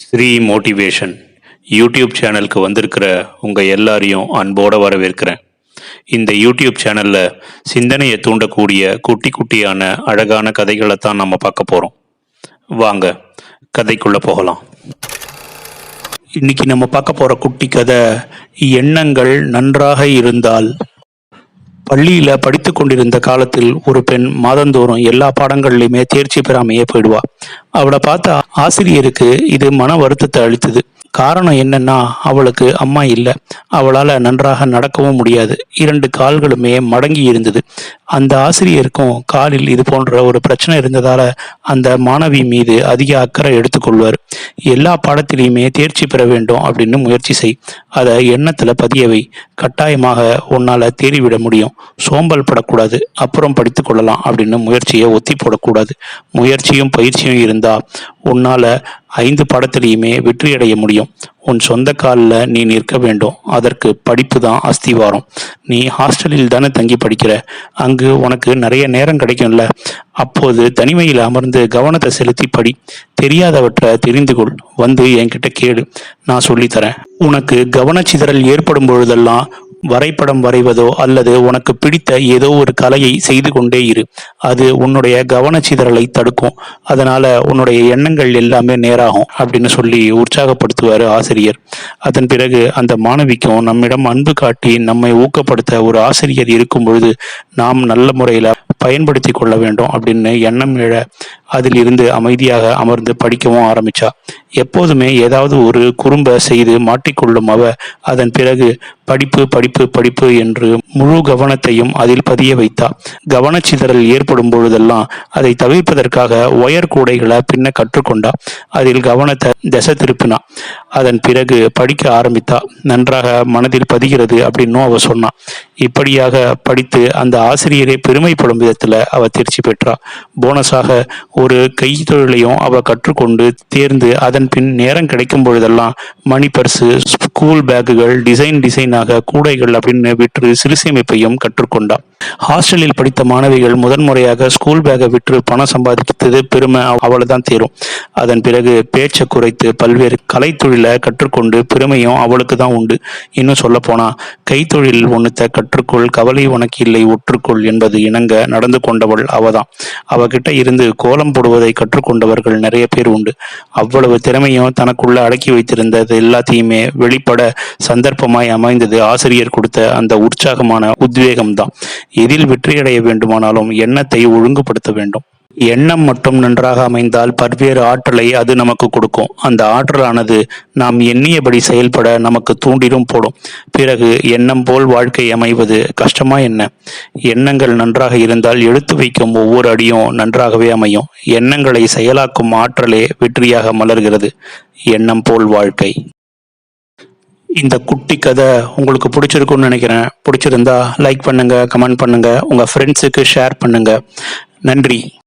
Sri motivation YouTube சேனலுக்கு வந்திருக்கிற உங்கள் எல்லாரையும் அன்போடு வரவேற்கிறேன். இந்த யூடியூப் சேனலில் சிந்தனையை தூண்டக்கூடிய குட்டி குட்டியான அழகான கதைகளை தான் நம்ம பார்க்க போகிறோம் வாங்க கதைக்குள்ளே போகலாம். இன்னைக்கு நம்ம பார்க்க போகிற குட்டி கதை எண்ணங்கள் நன்றாக இருந்தால் பள்ளியில் படித்து கொண்டிருந்த காலத்தில் ஒரு பெண் மாதந்தோறும் எல்லா பாடங்கள்லையுமே தேர்ச்சி பெறாமையே போயிடுவா. அவளை பார்த்த ஆசிரியருக்கு இது மன வருத்தத்தை அளித்தது. காரணம் என்னன்னா அவளுக்கு அம்மா இல்லை. அவளால் நன்றாக நடக்கவும் முடியாது. இரண்டு கால்களுமே மடங்கி இருந்தது. அந்த ஆசிரியருக்கும் காலில் இது போன்ற ஒரு பிரச்சனை இருந்ததால அந்த மாணவி மீது அதிக அக்கறை எடுத்துக்கொள்வார் எல்லா பாடத்திலையுமே தேர்ச்சி பெற வேண்டும் அப்படின்னு முயற்சி செய். அதை எண்ணத்தில் பதியவை கட்டாயமாக உன்னால் தேறிவிட முடியும். சோம்பல் படக்கூடாது. அப்புறம் படித்து கொள்ளலாம் அப்படின்னு முயற்சியை ஒத்தி போடக்கூடாது. முயற்சியும் பயிற்சியும் இருந்தால் உன்னால ஐந்து படத்திலையுமே வெற்றி அடைய முடியும். உன் சொந்த காலில் நீ நிற்க வேண்டும். அதற்கு படிப்பு தான் அஸ்திவாரம். நீ ஹாஸ்டலில் தானே தங்கி படிக்கிற. அங்கு உனக்கு நிறைய நேரம் கிடைக்கும்ல. அப்போது தனிமையில் அமர்ந்து கவனத்தை செலுத்தி படி. தெரியாதவற்றை தெரிந்து கொள். வந்து என்கிட்ட கேடு நான் சொல்லித்தரேன். உனக்கு கவனச்சிதறல் ஏற்படும் பொழுதெல்லாம் வரைபடம் வரைவதோ அல்லது உனக்கு பிடித்த ஏதோ ஒரு கலையை செய்து கொண்டே இரு. அது உன்னுடைய கவனச்சிதறலை தடுக்கும். அதனால உன்னுடைய எண்ணங்கள் எல்லாமே நேராகும் அப்படின்னு சொல்லி உற்சாகப்படுத்துவார் ஆசிரியர். அதன் பிறகு அந்த மாணவிக்கும் நம்மிடம் அன்பு காட்டி நம்மை ஊக்கப்படுத்த ஒரு ஆசிரியர் இருக்கும் பொழுது நாம் நல்ல முறையில் பயன்படுத்தி கொள்ள வேண்டும் அப்படின்னு எண்ணம் எழ அதில் இருந்து அமைதியாக அமர்ந்து படிக்கவும் ஆரம்பிச்சா. எப்போதுமே ஏதாவது ஒரு குறும்ப செய்து மாட்டிக்கொள்ளும் அவ அதன் பிறகு படிப்பு படிப்பு படிப்பு என்று முழு கவனத்தையும் அதில் பதிய வைத்தா. கவனச்சிதறல் ஏற்படும் பொழுதெல்லாம் அதை தவிர்ப்பதற்காக ஒயர் கூடைகளை பின்ன கற்றுக்கொண்டா. அதில் கவனத்தை திசை திருப்பினா. அதன் பிறகு படிக்க ஆரம்பித்தா. நன்றாக மனதில் பதிகிறது அப்படின்னும் அவ சொன்னான் இப்படியாக படித்து அந்த ஆசிரியரை பெருமைப்படும் விதத்தில் அவ தேர்ச்சி பெற்றா. போனஸாக ஒரு கைத்தொழிலையும் அவ கற்றுக்கொண்டு தேர்ந்து அதன் பின் நேரம் கிடைக்கும் பொழுதெல்லாம் மணி பர்சு ஸ்கூல் பேக்குகள் டிசைன் டிசைனாக கூடைகள் அப்படின்னு விற்று சிறுசேமிப்பையும் கற்றுக்கொண்டாள் ஹாஸ்டலில் படித்த மாணவிகள் முதன்முறையாக ஸ்கூல் பேக்கை விற்று பணம் சம்பாதித்தது பெருமை அவளை தேரும். அதன் பிறகு பேச்சை குறைத்து பல்வேறு கலைத்தொழிலை கற்றுக்கொண்டு பெருமையும் அவளுக்கு தான் உண்டு. இன்னும் சொல்ல போனா கைத்தொழில் ஒன்றுத்த கற்றுக்கொள் கவலை உனக்கு இல்லை ஒற்றுக்கொள் என்பது இணங்க நடந்து கொண்டவள் அவதான். அவகிட்ட இருந்து கோலம் போடுவதை கற்றுக்கொண்டவர்கள் நிறைய பேர் உண்டு. அவ்வளவு திறமையும் தனக்குள்ள அடக்கி வைத்திருந்தது எல்லாத்தையுமே வெளிப்பட சந்தர்ப்பமாய் அமைந்தது. ஆசிரியர் கொடுத்த அந்த உற்சாகமான உத்வேகம்தான். எதில் வெற்றியடைய வேண்டுமானாலும் எண்ணத்தை ஒழுங்குபடுத்த வேண்டும். எண்ணம் மட்டும் நன்றாக அமைந்தால் பல்வேறு ஆற்றலை அது நமக்கு கொடுக்கும். அந்த ஆற்றலானது நாம் எண்ணியபடி செயல்பட நமக்கு தூண்டிலும் போடும். பிறகு எண்ணம் போல் வாழ்க்கை அமைவது கஷ்டமா என்ன? எண்ணங்கள் நன்றாக இருந்தால் எடுத்து வைக்கும் ஒவ்வொரு அடியும் நன்றாகவே அமையும். எண்ணங்களை செயலாக்கும் ஆற்றலே வெற்றியாக மலர்கிறது. எண்ணம் போல் வாழ்க்கை. இந்த குட்டி கதை உங்களுக்கு பிடிச்சிருக்கும்னு நினைக்கிறேன். பிடிச்சிருந்தா லைக் பண்ணுங்க கமெண்ட் பண்ணுங்க உங்க ஃப்ரெண்ட்ஸுக்கு ஷேர் பண்ணுங்க. நன்றி.